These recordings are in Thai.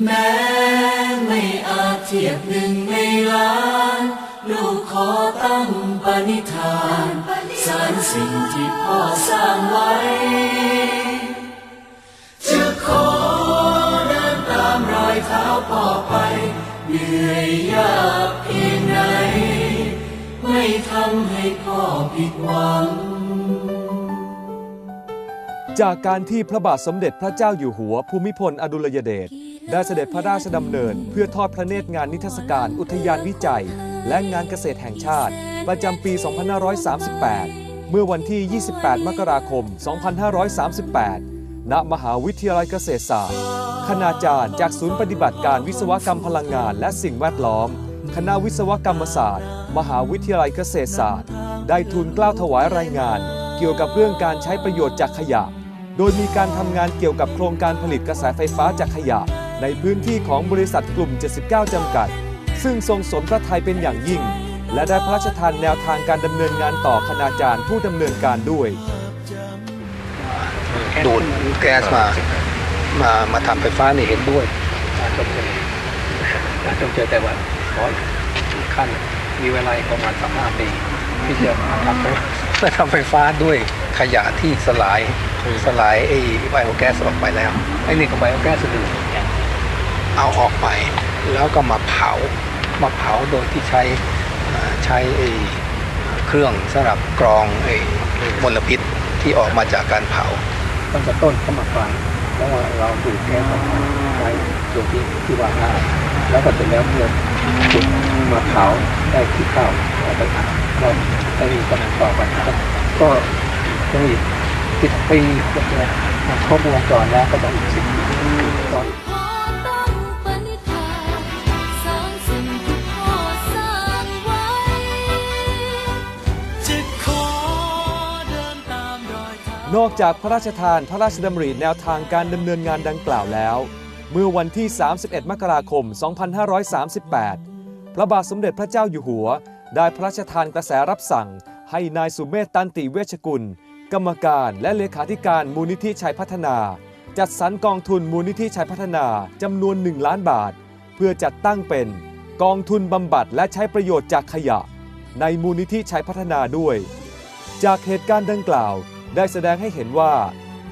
แม้ไม่อาจเทียบหนึ่งในล้าน ลูกขอตั้งปณิธานสารสิ่งที่พ่อสร้างไว้ จะขอเดินตามรอยเท้าพ่อไป เหนื่อยยากเพียงไหน ไม่ทำให้พ่อผิดหวังจากการที่พระบาทสมเด็จพระเจ้าอยู่หัวภูมิพลอดุลยเดช ได้เสด็จพระราชดำเนิน เพื่อทอดพระเนตรงานนิทรรศการอุทยานวิจัย และงานเกษตรแห่งชาติ ประจำปี 2538 เมื่อวันที่ 28 มกราคม 2538 ณ มหาวิทยาลัยเกษตรศาสตร์ คณาจารย์จากศูนย์ปฏิบัติการวิศวกรรมพลังงานและสิ่งแวดล้อม คณะวิศวกรรมศาสตร์ มหาวิทยาลัยเกษตรศาสตร์ ได้ทูลกล้าวถวายรายงาน เกี่ยวกับเรื่องการใช้ประโยชน์จากขยะโดยมีการทำงานเกี่ยวกับโครงการผลิตกระแสไฟฟ้าจากขยะ ในพื้นที่ของบริษัทกลุ่ม 79 จำกัด ซึ่งทรงสนพระไทยเป็นอย่างยิ่ง และได้พระราชทานแนวทางการดำเนินงานต่อคณาจารย์ผู้ดำเนินการด้วย ดูดแก๊สมา มา มาทำไฟฟ้านี่เห็นด้วยการชมเชยการชมเชยแต่ว่าขออีกขั้นมีเวลาประมาณสักห้าปีที่จะมาทำไปมาทำไฟฟ้าด้วยขยะที่สลายสลายไอ้ไบโอแก๊สออกไปแล้วไอ้นี่ก็ไบโอแก๊สอื่น เอาออกไป แล้วก็มาเผามาเผาโดยที่ใช้ใช้ไอ้เครื่องสำหรับกรองไอ้มลพิษที่ออกมาจากการเผาตั้งแต่ต้นเข้ามาฟังแล้วว่าเราดูดแก๊สออกมาใช้โดยที่ที่ว่าง่าแล้วก็เสร็จแล้วเมื่อจุดมาเผาได้ที่เข้าเอาไปอัดก็ได้มีกำลังต่อไปก็ก็ต้องอีกสิบปีก็จะมาครบวงจรแล้วก็ต้องอีกสิบปี นอกจากพระราชทานพระราชดำริแนวทางการดำเนินงานดังกล่าวแล้ว เมื่อวันที่ 31 มกราคม 2538 พระบาทสมเด็จพระเจ้าอยู่หัว ได้พระราชทานกระแสรับสั่ง ให้นายสุเมธตันติเวชกุล กรรมการและเลขาธิการมูลนิธิชัยพัฒนา จัดสรรกองทุนมูลนิธิชัยพัฒนาจำนวน 1 ล้านบาท เพื่อจัดตั้งเป็นกองทุนบำบัดและใช้ประโยชน์จากขยะ ในมูลนิธิชัยพัฒนาด้วย จากเหตุการณ์ดังกล่าว ได้แสดงให้เห็นว่า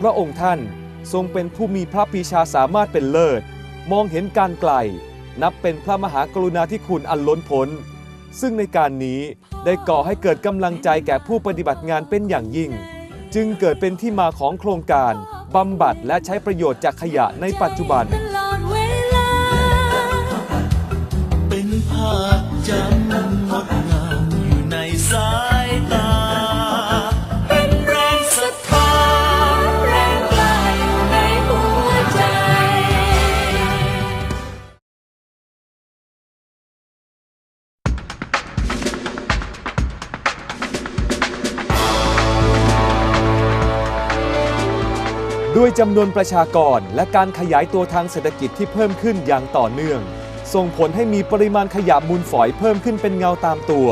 พระองค์ท่านทรงเป็นผู้มีพระปีชาสามารถเป็นเลิศ มองเห็นการไกล นับเป็นพระมหากรุณาธิคุณอันล้นพ้น ซึ่งในการนี้ได้ก่อให้เกิดกำลังใจแก่ผู้ปฏิบัติงานเป็นอย่างยิ่ง จึงเกิดเป็นที่มาของโครงการบำบัดและใช้ประโยชน์จากขยะในปัจจุบัน ยจำนวนประชากรและการขยายตัวทางเศรษฐกิจที่เพิ่มขึ้นอย่างต่อเนื่อง ส่งผลให้มีปริมาณขยะมูลฝอยเพิ่มขึ้นเป็นเงาตามตัว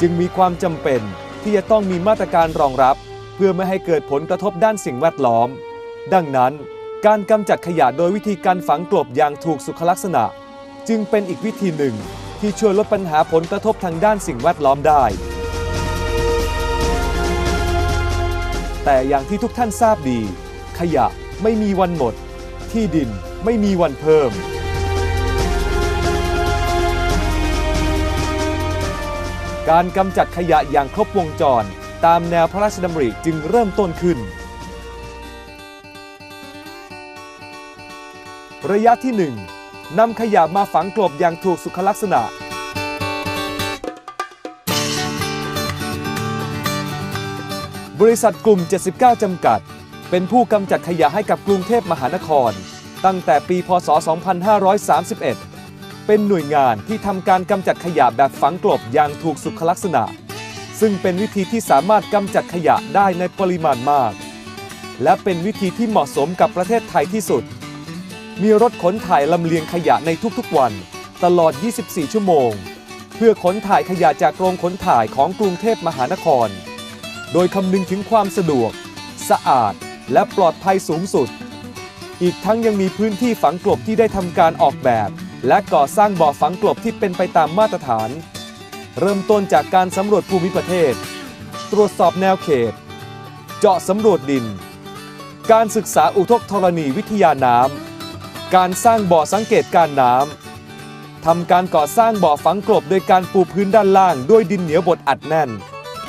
จึงมีความจำเป็นที่จะต้องมีมาตรการรองรับ เพื่อไม่ให้เกิดผลกระทบด้านสิ่งแวดล้อม ดังนั้น การกำจัดขยะโดยวิธีการฝังกลบอย่างถูกสุขลักษณะ จึงเป็นอีกวิธีหนึ่งที่ช่วยลดปัญหาผลกระทบทางด้านสิ่งแวดล้อมได้ แต่อย่างที่ทุกท่านทราบดี ขยะไม่มีวันหมด ที่ดินไม่มีวันเพิ่ม การกำจัดขยะอย่างครบวงจร ตามแนวพระราชดำริจึงเริ่มต้นขึ้น ระยะที่ 1นำขยะมาฝังกลบอย่างถูกสุขลักษณะบริษัทกลุ่ม 79 จำกัด เป็นผู้กำจัดขยะให้กับกรุงเทพมหานคร ตั้งแต่ปีพศ 2531 เป็นหน่วยงานที่ทำการกำจัดขยะแบบฝังกลบอย่างถูกสุขลักษณะ ซึ่งเป็นวิธีที่สามารถกำจัดขยะได้ในปริมาณมาก และเป็นวิธีที่เหมาะสมกับประเทศไทยที่สุด มีรถขนถ่ายลำเลียงขยะในทุกๆวัน ตลอด 24 ชั่วโมง เพื่อขนถ่ายขยะจากโรงขนถ่ายของกรุงเทพมหานคร โดยคำนึงถึงความสะดวก สะอาด และปลอดภัยสูงสุด อีกทั้งยังมีพื้นที่ฝังกลบที่ได้ทำการออกแบบ และก่อสร้างบ่อฝังกลบที่เป็นไปตามมาตรฐาน เริ่มต้นจากการสำรวจภูมิประเทศ ตรวจสอบแนวเขต เจาะสำรวจดิน การศึกษาอุทกธรณีวิทยาน้ำการสร้างบ่อสังเกตการน้ำทำการก่อสร้างบ่อฝังกลบโดยการปูพื้นด้านล่างด้วยดินเหนียวบดอัดแน่น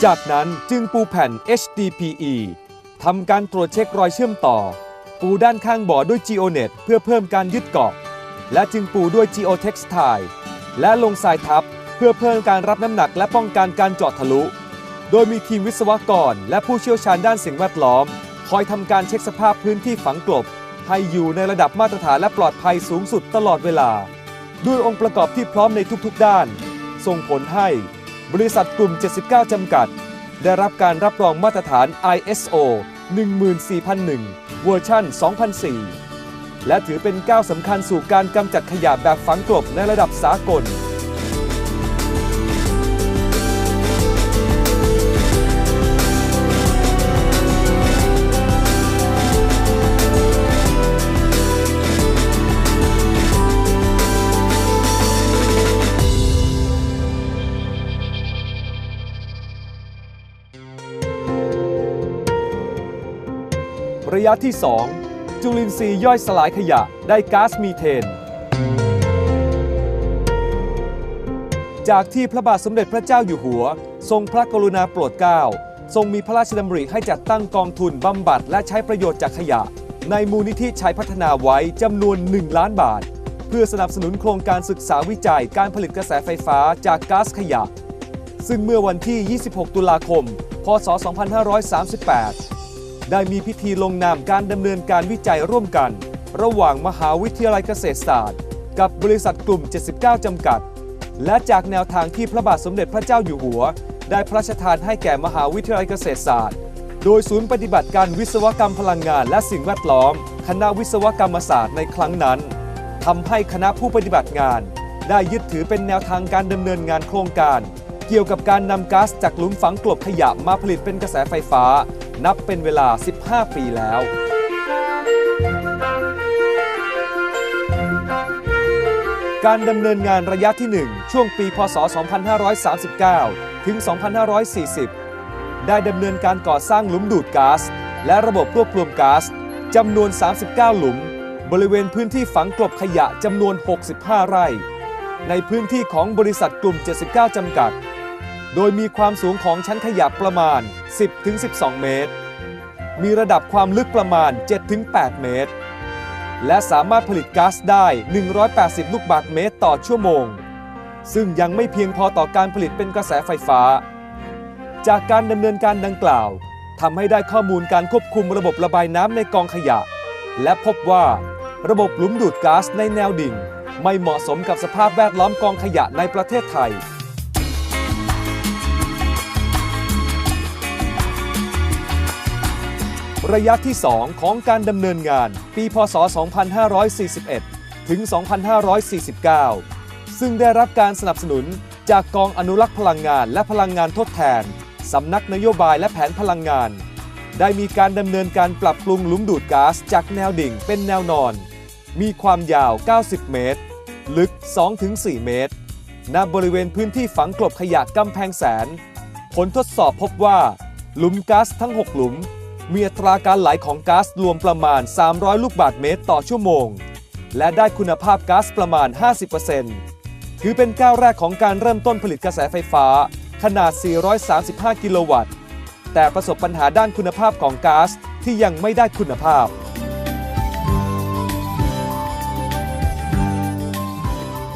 จากนั้นจึงปูแผ่น HDPE ทำการตรวจเช็ครอยเชื่อมต่อ ปูด้านข้างบ่อด้วย GeoNet เพื่อเพิ่มการยึดเกาะ และจึงปูด้วย Geotextile และลงทรายทับเพื่อเพิ่มการรับน้ำหนักและป้องกันการเจาะทะลุ โดยมีทีมวิศวกร และผู้เชี่ยวชาญด้านสิ่งแวดล้อม คอยทำการเช็คสภาพพื้นที่ฝังกลบ ให้อยู่ในระดับมาตรฐานและปลอดภัยสูงสุดตลอดเวลา ด้วยองค์ประกอบที่พร้อมในทุกๆ ด้าน ส่งผลให้บริษัทกลุ่ม 79 จำกัด ได้รับการรับรองมาตรฐาน ISO 14001 เวอร์ชัน2004 และถือเป็นก้าวสำคัญสู่การกำจัดขยะแบบฝังกลบในระดับสากล ยะที่ 2 จุลินทรีย์ย่อยสลายขยะได้ก๊าซมีเทน จากที่พระบาทสมเด็จพระเจ้าอยู่หัว ทรงพระกรุณาโปรดเกล้าทรงมีพระราชดำริให้จัดตั้งกองทุนบำบัดและใช้ประโยชน์จากขยะ ในมูลนิธิชัยพัฒนาไว้จำนวน 1 ล้านบาท เพื่อสนับสนุนโครงการศึกษาวิจัยการผลิตกระแสไฟฟ้าจากก๊าซขยะ ซึ่งเมื่อวันที่ 26 ตุลาคม พศ 2538 ได้มีพิธีลงนามการดำเนินการวิจัยร่วมกัน ระหว่างมหาวิทยาลัยเกษตรศาสตร์ กับบริษัทกลุ่ม 79 จำกัด และจากแนวทางที่พระบาทสมเด็จพระเจ้าอยู่หัว ได้พระราชทานให้แก่มหาวิทยาลัยเกษตรศาสตร์ โดยศูนย์ปฏิบัติการวิศวกรรมพลังงานและสิ่งแวดล้อม คณะวิศวกรรมศาสตร์ในครั้งนั้นทำให้คณะผู้ปฏิบัติงาน ได้ยึดถือเป็นแนวทางการดำเนินงานโครงการ เกี่ยวกับการนำก๊าซจากหลุมฝังกลบขยะมาผลิตเป็นกระแสไฟฟ้า นับเป็นเวลา 15 ปีแล้ว การดำเนินงานระยะที่ 1 ช่วงปี พศ 2539 ถึง 2540 ได้ดำเนินการก่อสร้างหลุมดูดก๊าซและระบบรวบรวมก๊าซจำนวน 39 หลุม บริเวณพื้นที่ฝังกลบขยะจำนวน 65 ไร่ ในพื้นที่ของบริษัทกลุ่ม 79 จำกัด โดยมีความสูงของชั้นขยะประมาณ 10-12 เมตร มีระดับความลึกประมาณ 7-8 เมตร และสามารถผลิตก๊าซได้ 180 ลูกบาศก์เมตรต่อชั่วโมง ซึ่งยังไม่เพียงพอต่อการผลิตเป็นกระแสไฟฟ้า จากการดำเนินการดังกล่าวทำให้ได้ข้อมูลการควบคุมระบบระบายน้ำในกองขยะ และพบว่าระบบหลุมดูดก๊าซในแนวดิ่ง ไม่เหมาะสมกับสภาพแวดล้อมกองขยะในประเทศไทย ระยะที่ 2 ของการดำเนินงาน ปีพศ 2541 ถึง 2549 ซึ่งได้รับการสนับสนุนจากกองอนุรักษ์พลังงานและพลังงานทดแทน สำนักนโยบายและแผนพลังงาน ได้มีการดำเนินการปรับปรุงหลุมดูดก๊าซจากแนวดิ่งเป็นแนวนอน มีความยาว 90 เมตร ลึก 2-4 เมตรณบริเวณพื้นที่ฝังกลบขยะกำแพงแสน ผลทดสอบพบว่า หลุมก๊าซทั้ง 6 หลุม มีอัตราการไหลของก๊าซรวมประมาณ 300 ลูกบาศก์เมตรต่อชั่วโมง และได้คุณภาพก๊าซประมาณ 50%ถือเป็นก้าวแรกของการเริ่มต้นผลิตกระแสไฟฟ้า ขนาด 435 กิโลวัตต์ แต่ประสบปัญหาด้านคุณภาพของก๊าซที่ยังไม่ได้คุณภาพ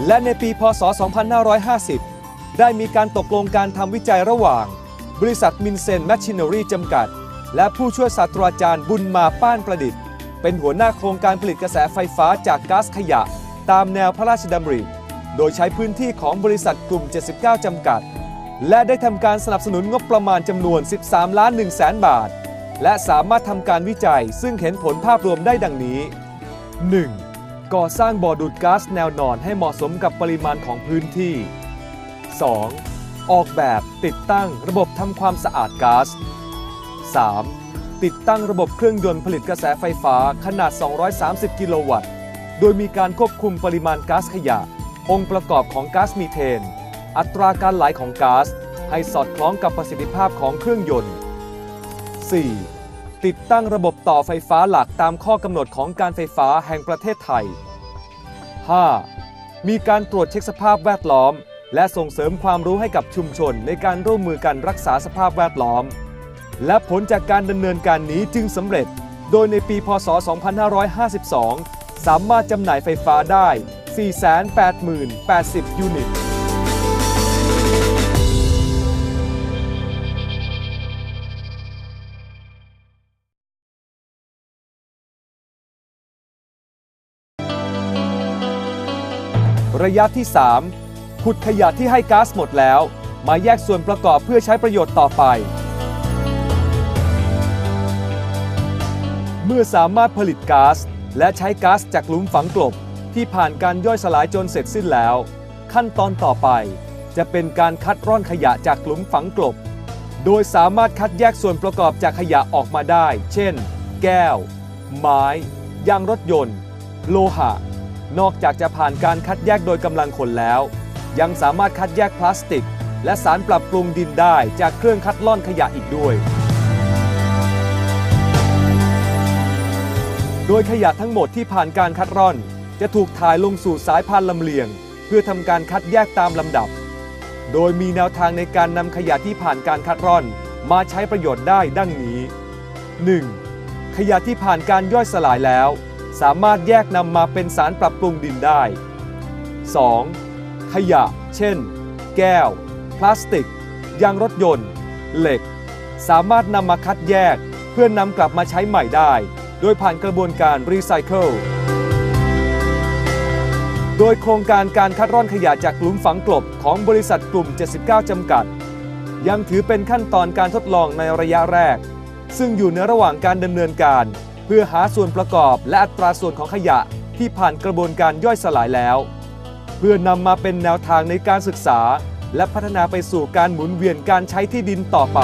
และในปีพศ 2550 ได้มีการตกลงการทำวิจัยระหว่าง บริษัทมินเซนแมชชิน n รีจำกัด และผู้ช่วยศาสตราจารย์บุญมาป้านประดิษฐ์ เป็นหัวหน้าโครงการผลิตกระแสไฟฟ้าจากก๊าซขยะ ตามแนวพระราชดำริ โดยใช้พื้นที่ของบริษัทกลุ่ม 79 จำกัด และได้ทำการสนับสนุนงบประมาณจำนวน 13 ล้าน1แสนบาท และสามารถทำการวิจัยซึ่งเห็นผลภาพรวมได้ดังนี้ 1. ก่อสร้างบ่อดูดก๊าซแนวนอนให้เหมาะสมกับปริมาณของพื้นที่ 2. ออกแบบติดตั้งระบบทำความสะอาดก๊าซ 3. ติดตั้งระบบเครื่องยนต์ผลิตกระแสไฟฟ้าขนาด 230 กิโลวัตต์ โดยมีการควบคุมปริมาณก๊าซขยะ องค์ประกอบของก๊าซมีเทน อัตราการไหลของก๊าซให้สอดคล้องกับประสิทธิภาพของเครื่องยนต์ 4. ติดตั้งระบบต่อไฟฟ้าหลักตามข้อกำหนดของการไฟฟ้าแห่งประเทศไทย 5. มีการตรวจเช็คสภาพแวดล้อม และส่งเสริมความรู้ให้กับชุมชนในการร่วมมือกันรักษาสภาพแวดล้อม และผลจากการดำเนินการนี้จึงสำเร็จ โดยในปีพศ 2552 สามารถจำหน่ายไฟฟ้าได้ 480,080 ยูนิต ระยะที่ 3 ขุดขยะที่ให้ก๊าซหมดแล้ว มาแยกส่วนประกอบเพื่อใช้ประโยชน์ต่อไป เมื่อสามารถผลิตก๊าซและใช้ก๊าซจากหลุมฝังกลบ ที่ผ่านการย่อยสลายจนเสร็จสิ้นแล้ว ขั้นตอนต่อไป จะเป็นการคัดร่อนขยะจากหลุมฝังกลบ โดยสามารถคัดแยกส่วนประกอบจากขยะออกมาได้ เช่น แก้ว ไม้ ยางรถยนต์ โลหะ นอกจากจะผ่านการคัดแยกโดยกำลังคนแล้ว ยังสามารถคัดแยกพลาสติก และสารปรับปรุงดินได้จากเครื่องคัดล่อนขยะอีกด้วย โดยขยะทั้งหมดที่ผ่านการคัดร่อน จะถูกถ่ายลงสู่สายพานลำเลียง เพื่อทำการคัดแยกตามลำดับ โดยมีแนวทางในการนำขยะที่ผ่านการคัดร่อน มาใช้ประโยชน์ได้ดังนี้ 1. ขยะที่ผ่านการย่อยสลายแล้ว สามารถแยกนำมาเป็นสารปรับปรุงดินได้ 2. ขยะ เช่น แก้ว พลาสติก ยางรถยนต์ เหล็ก สามารถนำมาคัดแยก เพื่อนนำกลับมาใช้ใหม่ได้ โดยผ่านกระบวนการรีไซเคิล โดยโครงการการคัดร่อนขยะจากหลุมฝังกลบของบริษัทกลุ่ม 79 จำกัด ยังถือเป็นขั้นตอนการทดลองในระยะแรก ซึ่งอยู่ในระหว่างการดำเนินการ เพื่อหาส่วนประกอบและอัตราส่วนของขยะที่ผ่านกระบวนการย่อยสลายแล้ว เพื่อนำมาเป็นแนวทางในการศึกษา และพัฒนาไปสู่การหมุนเวียนการใช้ที่ดินต่อไป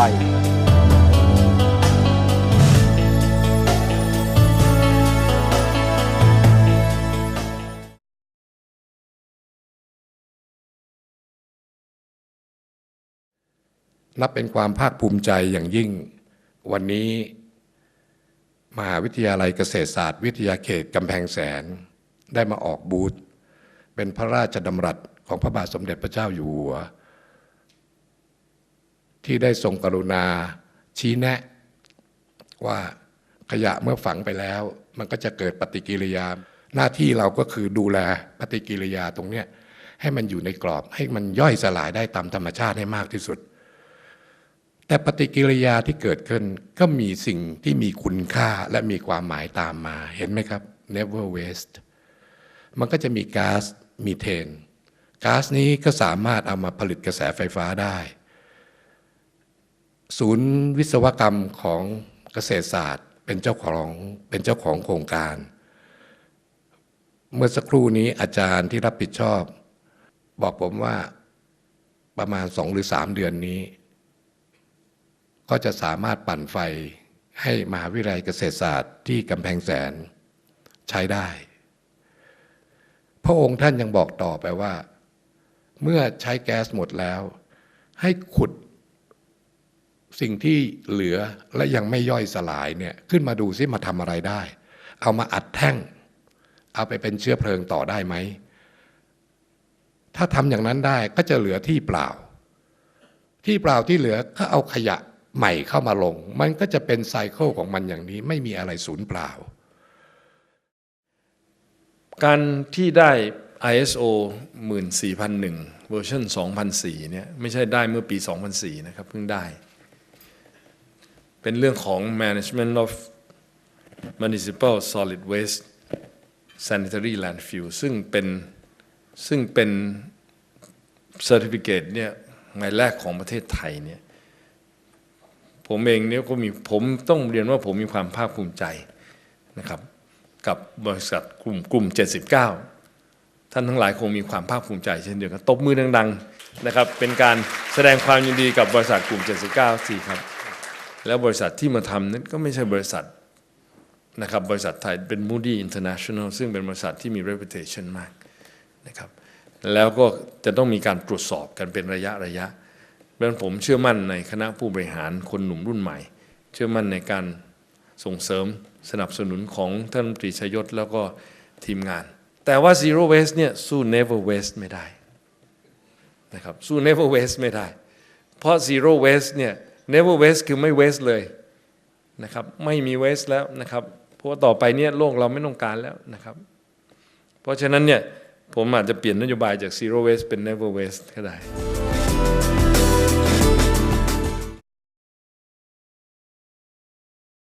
นับเป็นความภาคภูมิใจอย่างยิ่ง วันนี้ มหาวิทยาลัยเกษตรศาสตร์ วิทยาเขตกำแพงแสน ได้มาออกบูธเป็นพระราชดำรัสของพระบาทสมเด็จพระเจ้าอยู่หัว ที่ได้ทรงกรุณาชี้แนะ ว่าขยะเมื่อฝังไปแล้ว มันก็จะเกิดปฏิกิริยา หน้าที่เราก็คือดูแลปฏิกิริยาตรงเนี้ยให้มันอยู่ในกรอบให้มันย่อยสลายได้ตามธรรมชาติให้มากที่สุด แต่ปฏิกิริยาที่เกิดขึ้นก็มีสิ่งที่มีคุณค่าและมีความหมายตามมาเห็นไหมครับ never waste มันก็จะมีก๊าซมีเทนก๊าซนี้ก็สามารถเอามาผลิตกระแสไฟฟ้าได้ ศูนย์วิศวกรรมของเกษตรศาสตร์เป็นเจ้าของเป็นเจ้าของโครงการ เมื่อสักครู่นี้อาจารย์ที่รับผิดชอบ บอกผมว่าประมาณสองหรือสามเดือนนี้ ก็จะสามารถปั่นไฟให้มหาวิทยาลัยเกษตรศาสตร์ที่กำแพงแสนใช้ได้ พระองค์ท่านยังบอกต่อไปว่า เมื่อใช้แก๊สหมดแล้ว ให้ขุดสิ่งที่เหลือและยังไม่ย่อยสลายเนี่ยขึ้นมาดูซิมาทำอะไรได้ เอามาอัดแท่ง เอาไปเป็นเชื้อเพลิงต่อได้ไหม ถ้าทำอย่างนั้นได้ก็จะเหลือที่เปล่า ที่เปล่าที่เหลือก็เอาขยะ ใหม่เข้ามาลง มันก็จะเป็นไซเคิลของมันอย่างนี้ไม่มีอะไรสูญเปล่า การที่ได้ ISO 14001 เวอร์ชัน2004เนี่ยไม่ใช่ได้เมื่อปี 2004 นะครับ เพิ่งได้ เป็นเรื่องของ management of municipal solid waste sanitary landfill ซึ่งเป็นซึ่งเป็น certificate เนี่ยหมายแรกของประเทศไทยเนี่ย ผมเองเนี่ยก็มีผมต้องเรียนว่าผมมีความภาคภูมิใจนะครับ กับบริษัทกลุ่มกลุ่ม 79 ท่านทั้งหลายคงมีความภาคภูมิใจเช่นเดียวกันตบมือดังๆนะครับ เป็นการแสดงความยินดีกับบริษัทกลุ่ม 79สี่ครับ แล้วบริษัทที่มาทำนั้นก็ไม่ใช่บริษัทนะครับบริษัทไทยเป็น Moody International ซึ่งเป็นบริษัทที่มี reputation มากนะครับแล้วก็จะต้องมีการตรวจสอบกันเป็นระยะระยะ เพราะฉะนั้นผมเชื่อมั่นในคณะผู้บริหารคนหนุ่มรุ่นใหม่ เชื่อมั่นในการส่งเสริมสนับสนุนของท่านรัฐมนตรีชยศแล้วก็ทีมงาน แต่ว่า zero waste เนี่ยสู้ never waste ไม่ได้นะครับสู้ never waste ไม่ได้ เพราะ zero waste เนี่ย never waste คือไม่ waste เลยนะครับไม่มี waste แล้วนะครับเพราะว่าต่อไปเนี่ยโลกเราไม่ต้องการแล้วนะครับ เพราะฉะนั้นเนี่ยผมอาจจะเปลี่ยนนโยบายจาก zero waste เป็น never waste ก็ได้